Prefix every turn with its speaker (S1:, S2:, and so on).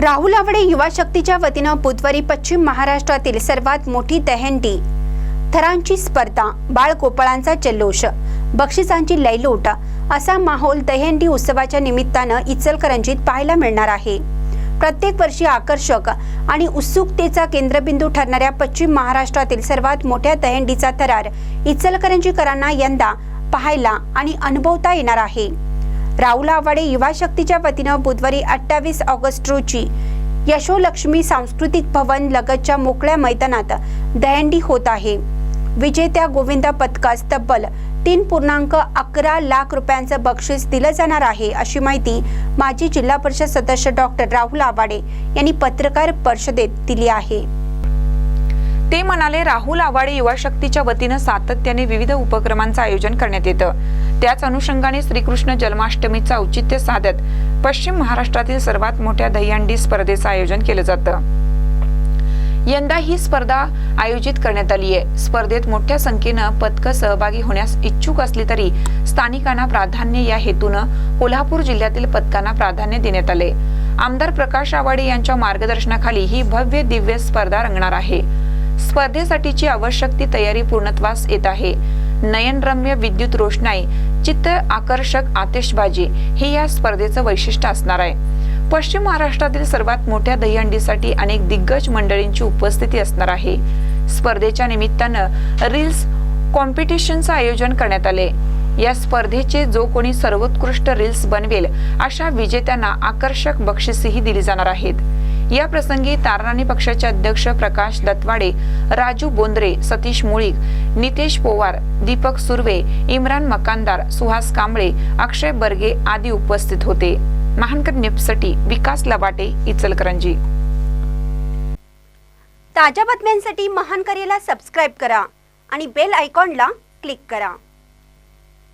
S1: राहुल आवडे युवा शक्तीच्या वतीनं बुधवारी पश्चिम महाराष्ट्रातील सर्वात मोठी दहंडी. थरांची स्पर्धा बाळगोपाळांचा जल्लोष बक्षिसांची लयलोट असा माहोल दहेंडी उत्सवाच्या निमित्तानं इचलकरंजीत पाहायला मिळणार आहे. प्रत्येक वर्षी आकर्षक आणि उत्सुकतेचा केंद्रबिंदू ठरणाऱ्या पश्चिम महाराष्ट्रातील सर्वात मोठ्या दहंडीचा थरार इचलकरंजीकरांना यंदा पाहायला आणि अनुभवता येणार आहे. राहुल आवाडे युवा शक्तीच्या वतीनं बुधवारी अठ्ठावीस ऑगस्ट रोजी यशोलक्ष्मी सांस्कृतिक भवन लगतच्या मोकळ्या मैदानात दहंडी होत आहे. विजेत्या गोविंद पथकास तब्बल तीन पूर्णांक अकरा लाख रुपयांचं बक्षीस दिलं जाणार आहे अशी माहिती माजी जिल्हा परिषद सदस्य डॉक्टर राहुल आवाडे यांनी पत्रकार परिषदेत दिली आहे.
S2: ते म्हणाले राहुल आवाडे युवा शक्तीच्या वतीनं सातत्याने विविध उपक्रमांचं आयोजन करण्यात येतं. त्याच अनुषंगाने श्रीकृष्ण जन्माष्टमीचं औचित्य साधत पश्चिम महाराष्ट्रातील सर्वात मोठ्या दहीहंडी स्पर्धेचं आयोजन केलं जातं. यंदा ही स्पर्धा आयोजित करण्यात आली आहे. स्पर्धेत मोठ्या संख्येनं पथकं सहभागी होण्यास इच्छुक असली तरी स्थानिकांना प्राधान्य या हेतूनं कोल्हापूर जिल्ह्यातील पथकांना प्राधान्य देण्यात आले आमदार प्रकाश आवाडे यांच्या मार्गदर्शनाखाली ही भव्य दिव्य स्पर्धा रंगणार आहे. स्पर्धेसाठीची आवश्यक ती तयारी पूर्णत्वास येत आहे. नयनरम्य विद्युत रोषणाई चित्र आकर्षक आतिषबाजी हे या स्पर्धेचं वैशिष्ट्य असणार आहे. पश्चिम महाराष्ट्रातील सर्वात मोठ्या दहीहंडीसाठी अनेक दिग्गज मंडळींची उपस्थिती असणार आहे. स्पर्धेच्या निमित्तानं रील्स कॉम्पिटिशनचं आयोजन करण्यात आले. या स्पर्धेचे जो कोणी सर्वोत्कृष्ट रील्स बनवेल अशा विजेत्यांना आकर्षक बक्षीसही दिली जाणार आहेत. या प्रसंगी तारराणी पक्षाचे अध्यक्ष प्रकाश दत्वाडे राजू बोंद्रे सतीश मुळीक नितेश पोवार दीपक सुर्वे इम्रान मकानदार सुहास कांबळे अक्षय बर्गे आदी उपस्थित होते. महानकर निपसटी विकास लबाटे इचलकरंजी.
S1: ताज्या बातम्यांसाठी महानकरीला सबस्क्राईब करा आणि बेल आयकॉनला क्लिक करा.